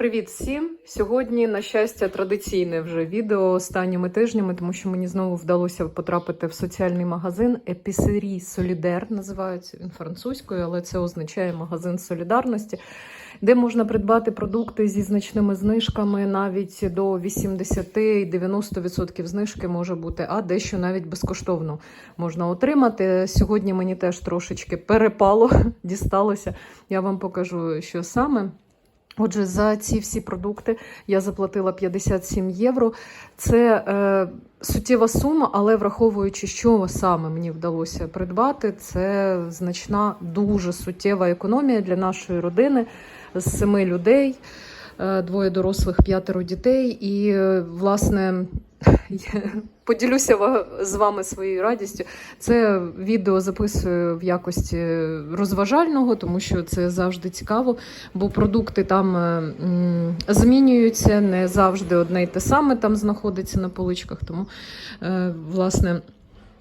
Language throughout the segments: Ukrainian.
Привіт всім! Сьогодні, на щастя, традиційне вже відео останніми тижнями, тому що мені знову вдалося потрапити в соціальний магазин Епісерій Солідер, називається він французькою, але це означає магазин солідарності, де можна придбати продукти зі значними знижками, навіть до 80 і 90% знижки може бути, а дещо навіть безкоштовно можна отримати. Сьогодні мені теж трошечки перепало, дісталося. Я вам покажу, що саме. Отже, за ці всі продукти я заплатила 57 євро. Це е, суттєва сума, але враховуючи, що саме мені вдалося придбати, це значна, дуже суттєва економія для нашої родини з семи людей, е, двоє дорослих, п'ятеро дітей. І, е, власне, я поділюся з вами своєю радістю. Це відео записую в якості розважального, тому що це завжди цікаво, бо продукти там е, змінюються, не завжди одне й те саме там знаходиться на поличках. Тому, е, власне.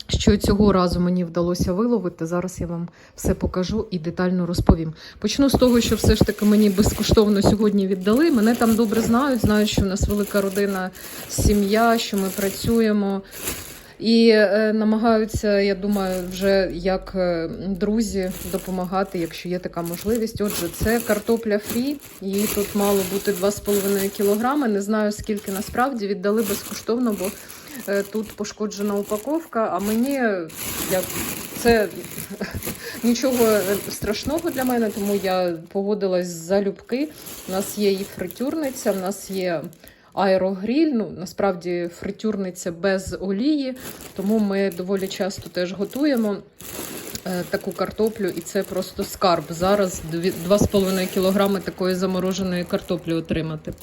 Що цього разу мені вдалося виловити, зараз я вам все покажу і детально розповім. Почну з того, що все ж таки мені безкоштовно сьогодні віддали. Мене там добре знають, знають, що в нас велика родина, сім'я, що ми працюємо. І е, намагаються, я думаю, вже як е, друзі допомагати, якщо є така можливість. Отже, це картопля фрі. Її тут мало бути 2,5 кілограми. Не знаю скільки насправді віддали безкоштовно, бо тут пошкоджена упаковка. А мені як це нічого е, страшного для мене, тому я погодилась залюбки. У нас є і фритюрниця, в нас є аерогріль. Ну, насправді фритюрниця без олії, тому ми доволі часто теж готуємо. е, Таку картоплю, і це просто скарб. Зараз дві- 2,5 кілограми такої замороженої картоплі отримати.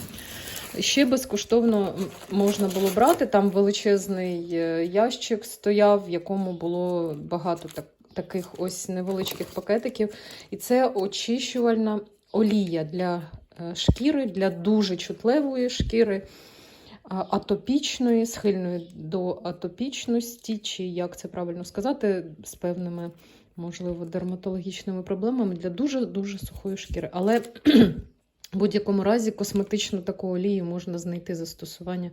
Ще безкоштовно можна було брати. Там величезний е, ящик стояв, в якому було багато так, таких ось невеличких пакетиків. І це очищувальна олія для е, шкіри, для дуже чутливої шкіри, атопічної, схильної до атопічності, чи як це правильно сказати, з певними, можливо, дерматологічними проблемами для дуже-дуже сухої шкіри. Але в будь-якому разі косметичну таку олію можна знайти застосування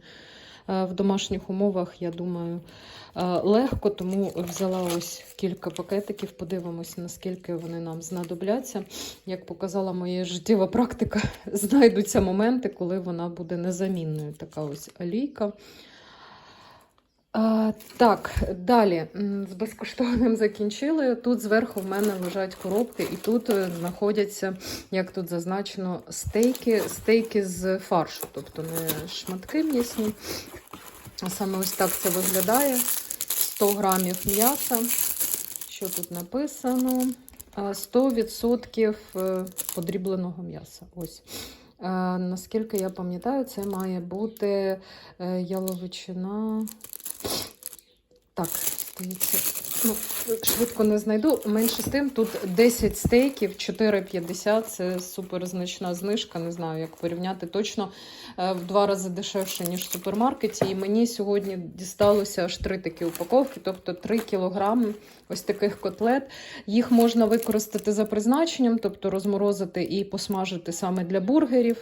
е, в домашніх умовах, я думаю, е, легко, тому взяла ось кілька пакетиків, подивимося, наскільки вони нам знадобляться. Як показала моя життєва практика, знайдуться моменти, коли вона буде незамінною. Така ось олійка. Так, далі з безкоштовним закінчили. Тут зверху в мене лежать коробки, і тут е, знаходяться, як тут зазначено, стейки, стейки з фаршу, тобто не шматки м'ясні. А саме ось так це виглядає. 100 грамів м'яса. Що тут написано? 100% е, подрібленого м'яса. Ось. Наскільки я пам'ятаю, це має бути е, яловичина. Так, здається, ну, швидко не знайду. Менше з тим, тут 10 стейків, 4,50 це суперзначна знижка. Не знаю, як порівняти. Точно е, в два рази дешевше, ніж в супермаркеті. І мені сьогодні дісталося аж три такі упаковки, тобто 3 кілограми ось таких котлет. Їх можна використати за призначенням, тобто розморозити і посмажити саме для бургерів.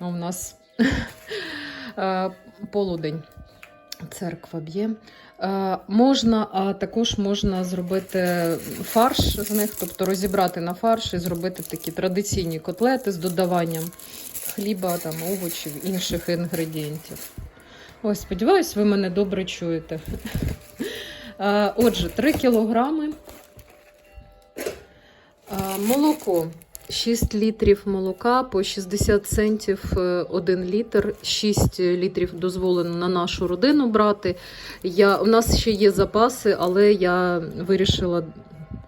У нас е, полудень. Церква б'є. Е, можна, а також можна зробити фарш з них, тобто розібрати на фарш і зробити такі традиційні котлети з додаванням хліба, там, овочів, інших інгредієнтів. Ось, сподіваюсь, ви мене добре чуєте. Е, Отже, 3 кілограми. Е, Молоко. 6 літрів молока по 60 центів 1 літр. 6 літрів дозволено на нашу родину брати. Я, у нас ще є запаси, але я вирішила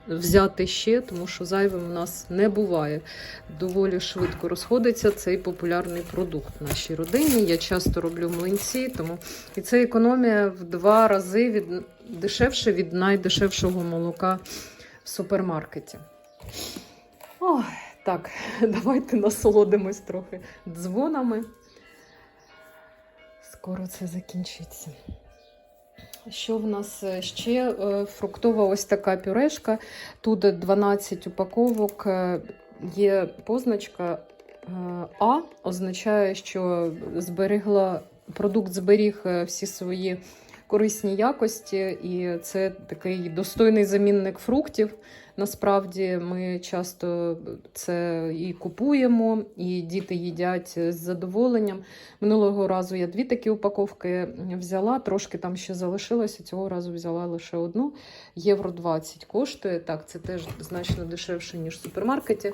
взяти ще, тому що зайвим у нас не буває. Доволі швидко розходиться цей популярний продукт в нашій родині. Я часто роблю млинці, тому і це економія в два рази від дешевше від найдешевшого молока в супермаркеті. Ой, так, давайте насолодимось трохи дзвонами. Скоро це закінчиться. Що в нас е, ще? Е, Фруктова ось така пюрешка. Тут 12 упаковок. е, Є позначка А означає, що зберегла продукт зберіг всі свої корисні якості, і це такий достойний замінник фруктів. Насправді ми часто це і купуємо, і діти їдять з задоволенням. Минулого разу я дві такі упаковки взяла, трошки там ще залишилося. Цього разу взяла лише одну. Євро 20 коштує. Так, це теж значно дешевше, ніж в супермаркеті.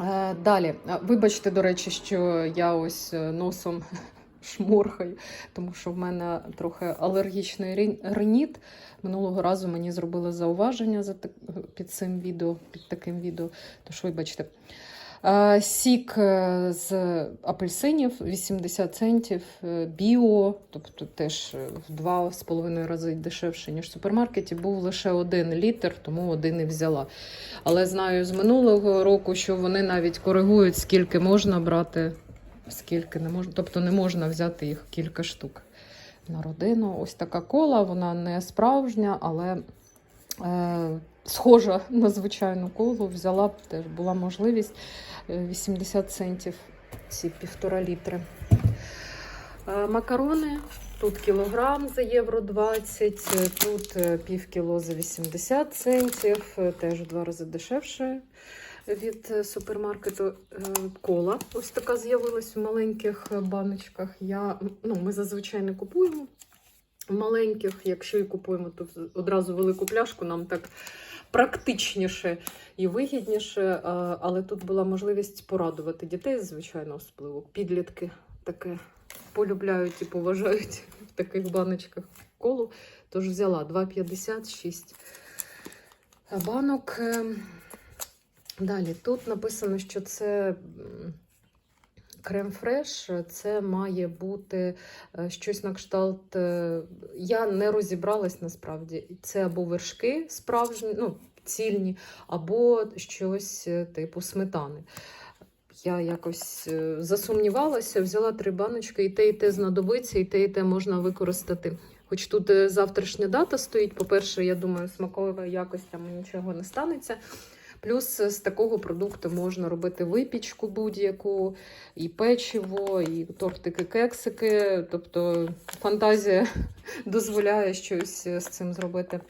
Е, Далі, вибачте, до речі, що я ось е, носом шморхаю, тому що в мене трохи алергічний риніт. Минулого разу мені зробили зауваження за під цим відео, під таким відео. Тож, вибачте. Сік е, з апельсинів 80 центів, е, біо, тобто теж е, в два з половиною рази дешевше, ніж в супермаркеті. Був лише один літр, тому один і взяла. Але знаю з минулого року, що вони навіть коригують, скільки можна брати, скільки не можна. Тобто не можна взяти їх кілька штук на родину. Ось така кола, вона не справжня, але е, схожа на звичайну колу. Взяла теж була можливість е, 80 центів ці півтора літри. Е, Макарони. Тут кілограм за євро 20, е, тут е, пів кіло за 80 центів, е, теж в два рази дешевше від е, супермаркету. Е, Кола ось така з'явилась в маленьких е, баночках. Я, ну, ми зазвичай не купуємо маленьких. Якщо і купуємо, то одразу велику пляшку нам так практичніше і вигідніше. Але тут була можливість порадувати дітей, звичайно, особливо підлітки таке полюбляють і поважають в таких баночках колу. Тож взяла 2,56 банок. Далі тут написано, що це крем-фреш, це має бути е, щось на кшталт. е, Я не розібралась насправді. Це або вершки справжні, ну, цільні, або щось е, типу сметани. Я якось засумнівалася, взяла три баночки, і те, і те знадобиться, і те, і те можна використати. Хоч тут завтрашня дата стоїть. По-перше, я думаю, смаковою якостями нічого не станеться. Плюс з такого продукту можна робити випічку будь-яку, і печиво, і тортики, кексики. Тобто фантазія дозволяє щось е, з цим зробити.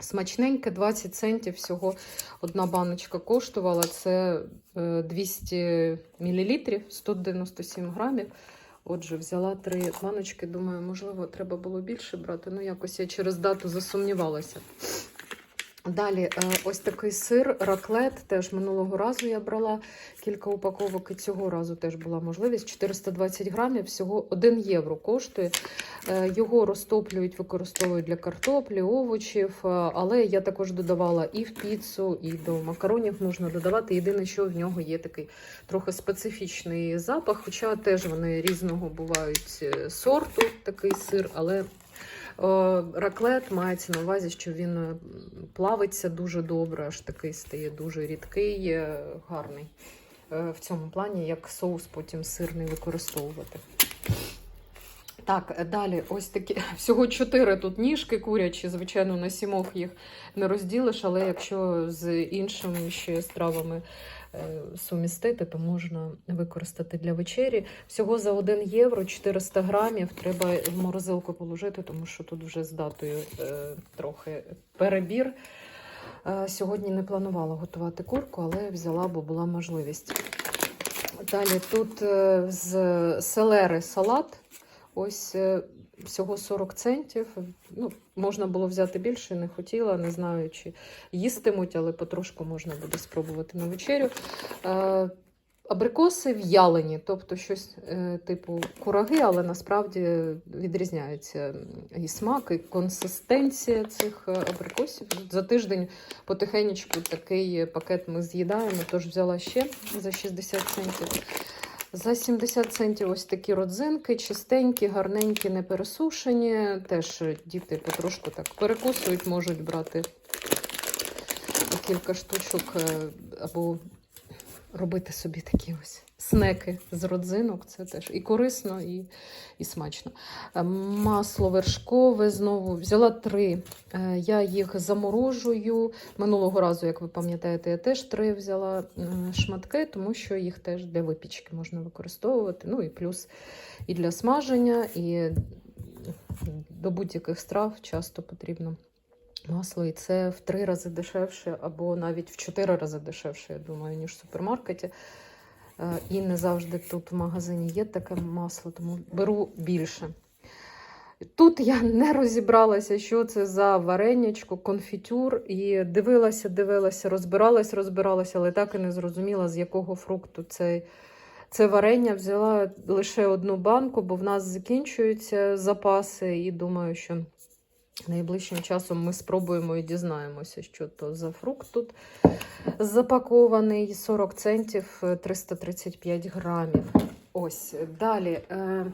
Смачненьке, 20 центів всього одна баночка коштувала. Це е, 200 мл, 197 грамів. Отже, взяла три баночки. Думаю, можливо, треба було більше брати. Ну, якось я через дату засумнівалася. Далі, е, ось такий сир, раклет. Теж минулого разу я брала кілька упаковок, і цього разу теж була можливість. 420 грамів, всього 1 євро коштує. Е, Його розтоплюють, використовують для картоплі, овочів. е, Але я також додавала і в піцу, і до макаронів можна додавати. Єдине, що в нього є такий трохи специфічний запах, хоча теж вони різного бувають сорту, такий сир, але. О, Раклет мається на увазі, що він е, плавиться дуже добре, аж такий стає дуже рідкий, е, гарний. Е, В цьому плані, як соус потім сирний використовувати. Так, е, далі ось такі. Всього чотири тут ніжки курячі. Звичайно, на сімох їх не розділиш, але якщо з іншими ще стравами е, сумістити, то можна використати для вечері. Всього за 1 євро 400 грамів треба в морозилку положити, тому що тут вже з датою е, трохи перебір. Е, Сьогодні не планувала готувати курку, але взяла, бо була можливість. Далі тут е, з селери салат. Ось е, всього 40 центів. Ну, можна було взяти більше, не хотіла, не знаю, чи їстимуть, але потрошку можна буде спробувати на вечерю. Е, Абрикоси в'ялені, тобто щось е, типу кураги, але насправді відрізняється і смак, і консистенція цих е, абрикосів. За тиждень потихенечку такий пакет ми з'їдаємо, тож взяла ще за 60 центів. За 70 центів ось такі родзинки, чистенькі, гарненькі, не пересушені. Теж діти потрошку так перекусують, можуть брати кілька штучок е, або робити собі такі ось снеки з родзинок. Це теж і корисно, і, і смачно. Е, Масло вершкове знову взяла три. Е, Я їх заморожую. Минулого разу, як ви пам'ятаєте, я теж три взяла шматки, тому що їх теж для випічки можна використовувати. Ну і плюс і для смаження, і до будь-яких страв часто потрібно масло. І це в три рази дешевше, або навіть в чотири рази дешевше, я думаю, ніж в супермаркеті. Е, І не завжди тут в магазині є таке масло, тому беру більше. Тут я не розібралася, що це за варенячко, конфітюр, і дивилася, дивилася, розбиралась, розбиралася, але так і не зрозуміла, з якого фрукту цей, це варення. Взяла лише одну банку, бо в нас закінчуються запаси, і думаю, що найближчим часом ми спробуємо і дізнаємося, що то за фрукт тут запакований. 40 центів, е, 335 грамів. Ось далі. Е,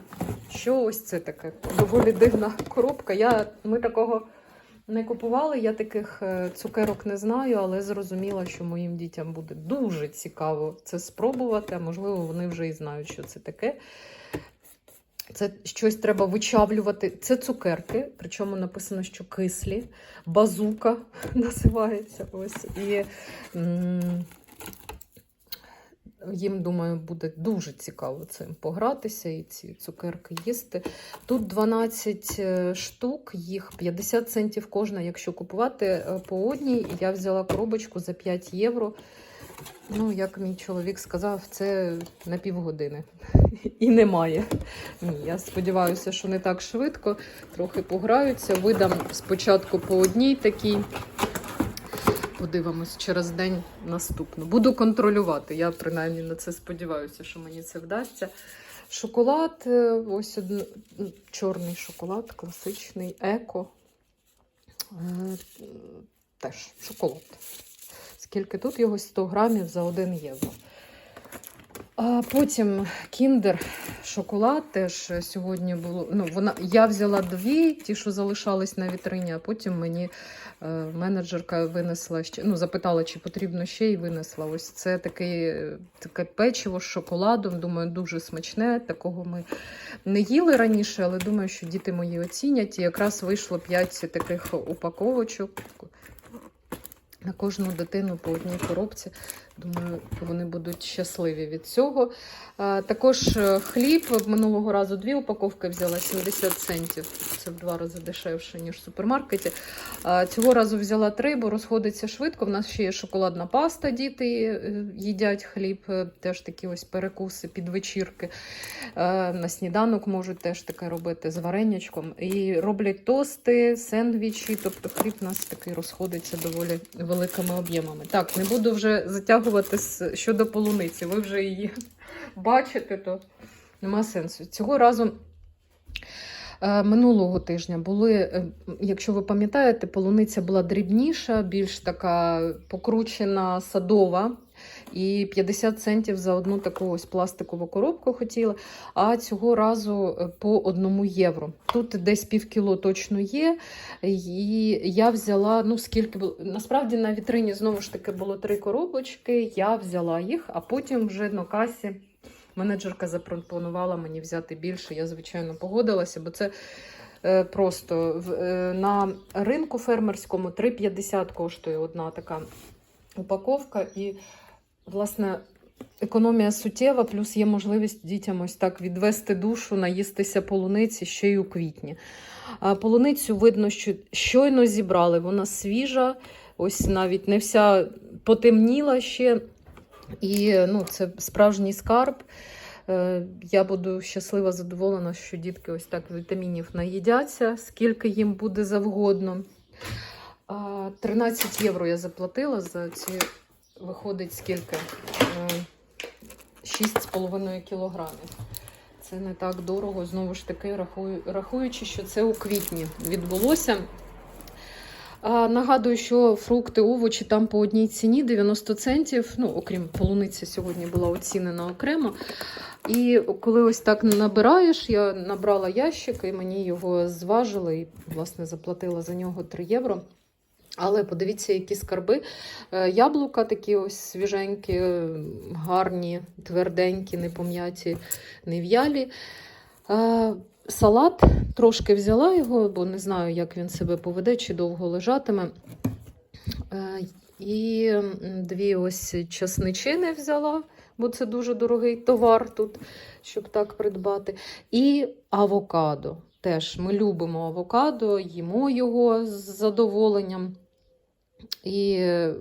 що ось це таке? Доволі дивна коробка. Я, ми такого не купували. Я таких е, цукерок не знаю, але зрозуміла, що моїм дітям буде дуже цікаво це спробувати. а Можливо, вони вже і знають, що це таке. Це щось треба вичавлювати. Це цукерки, причому написано, що кислі, базука називається. Ось. І їм, думаю, буде дуже цікаво цим погратися і ці цукерки їсти. Тут 12 е, штук, їх 50 центів кожна, якщо купувати е, по одній. Я взяла коробочку за 5 євро. Ну, як мій чоловік сказав, це на півгодини. І немає. Ні, я сподіваюся, що не так швидко. Трохи пограються. Видам спочатку по одній такій. Подивимось через день наступну. Буду контролювати. Я принаймні на це сподіваюся, що мені це вдасться. Шоколад, е, ось один чорний шоколад, класичний, еко. Е, Теж шоколад. Скільки тут його 100 грамів за 1 євро. А потім кіндер шоколад теж сьогодні було. Ну, вона, я взяла дві, ті, що залишались на вітрині, а потім мені е, менеджерка винесла ще, ну, запитала, чи потрібно ще і винесла. Ось це таке, таке печиво з шоколадом. Думаю, дуже смачне. Такого ми не їли раніше, але думаю, що діти мої оцінять. І якраз вийшло 5 таких упаковочок. На кожну дитину по одній коробці. Думаю, вони будуть щасливі від цього. Також е, хліб минулого разу дві упаковки взяла 70 центів. Це в два рази дешевше, ніж в супермаркеті. Цього разу взяла три, бо розходиться швидко. В нас ще є шоколадна паста. Діти е, їдять хліб, е, теж такі ось перекуси під вечірки. На сніданок можуть теж таке робити з варенячком. І роблять тости, сендвічі. Тобто хліб у нас такий розходиться доволі великими об'ємами. Так, не буду вже затягувати з- щодо полуниці. Ви вже її бачите, то нема сенсу. Цього разу. е, Минулого тижня були, е, якщо ви пам'ятаєте, полуниця була дрібніша, більш така покручена садова. І 50 центів за одну таку ось пластикову коробку хотіла. А цього разу е, по одному євро. Тут десь пів кіло точно є. І я взяла, ну скільки було. Насправді на вітрині знову ж таки було три коробочки. Я взяла їх, а потім вже на касі менеджерка запропонувала мені взяти більше. Я, звичайно, погодилася, бо це. е, Просто е, на ринку фермерському 3,50 коштує одна така упаковка. І, власне, економія суттєва, плюс є можливість дітям ось так відвести душу, наїстися полуниці ще й у квітні. Полуницю видно, що щойно зібрали, вона свіжа, ось навіть не вся потемніла ще. І ну, це справжній скарб. Е, Я буду щаслива, задоволена, що дітки ось так вітамінів наїдяться, скільки їм буде завгодно. 13 євро я заплатила за ці, виходить скільки? Е, 6,5 кілограмів. Це не так дорого, знову ж таки, рахую, рахуючи, що це у квітні відбулося. А, нагадую, що фрукти, овочі там по одній ціні 90 центів. Ну, окрім полуниці, сьогодні була оцінена окремо. І коли ось так набираєш, я набрала ящик і мені його зважили і, власне, заплатила за нього 3 євро. Але подивіться, які скарби. Е, Яблука такі ось свіженькі, е, гарні, тверденькі, не пом'яті, не в'ялі. Е, Салат трошки взяла його, бо не знаю, як він себе поведе, чи довго лежатиме. І дві ось часничини взяла, бо це дуже дорогий товар тут, щоб так придбати. І авокадо. Теж ми любимо авокадо, їмо його з задоволенням. І е,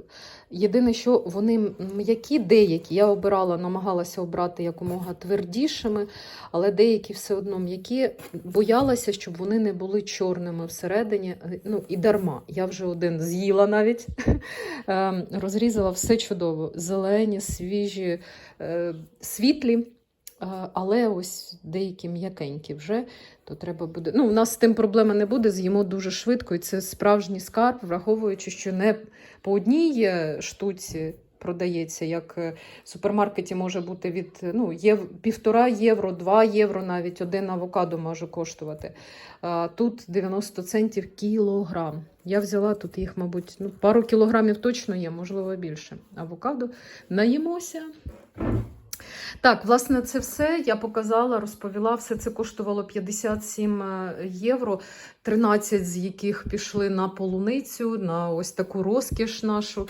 єдине, що вони м'які, деякі. Я обирала, намагалася обрати якомога твердішими, але деякі все одно м'які. Боялася, щоб вони не були чорними всередині. Е, Ну і дарма. Я вже один з'їла навіть. Ем, Розрізала все чудово. Зелені, свіжі, е, світлі. Е, Але ось деякі м'якенькі вже, то треба буде. Ну, у нас з тим проблеми не буде, з'їмо дуже швидко, і це справжній скарб, враховуючи, що не по одній е, штуці продається, як е, в супермаркеті може бути від ну, єв... півтора євро, два євро навіть один авокадо може коштувати. А тут 90 центів кілограм. Я взяла тут їх, мабуть, ну, пару кілограмів точно є, можливо, більше. Авокадо. Наїмося. Так, власне, це все я показала, розповіла. Все це коштувало 57 євро, 13 з яких пішли на полуницю, на ось таку розкіш нашу.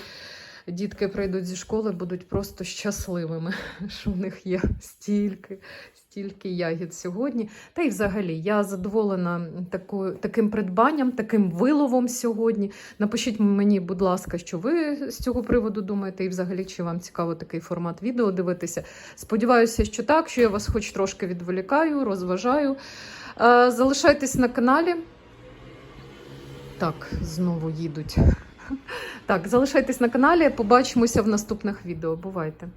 Дітки прийдуть зі школи, будуть просто щасливими, що в них є стільки, стільки ягід сьогодні. Та й взагалі я задоволена такою, таким придбанням, таким виловом сьогодні. Напишіть мені, будь ласка, що ви з цього приводу думаєте, і взагалі чи вам цікаво такий формат відео дивитися. Сподіваюся, що так, що я вас хоч трошки відволікаю, розважаю. Е, Залишайтесь на каналі. Так, знову їдуть. Так, залишайтесь на каналі. Побачимося в наступних відео. Бувайте!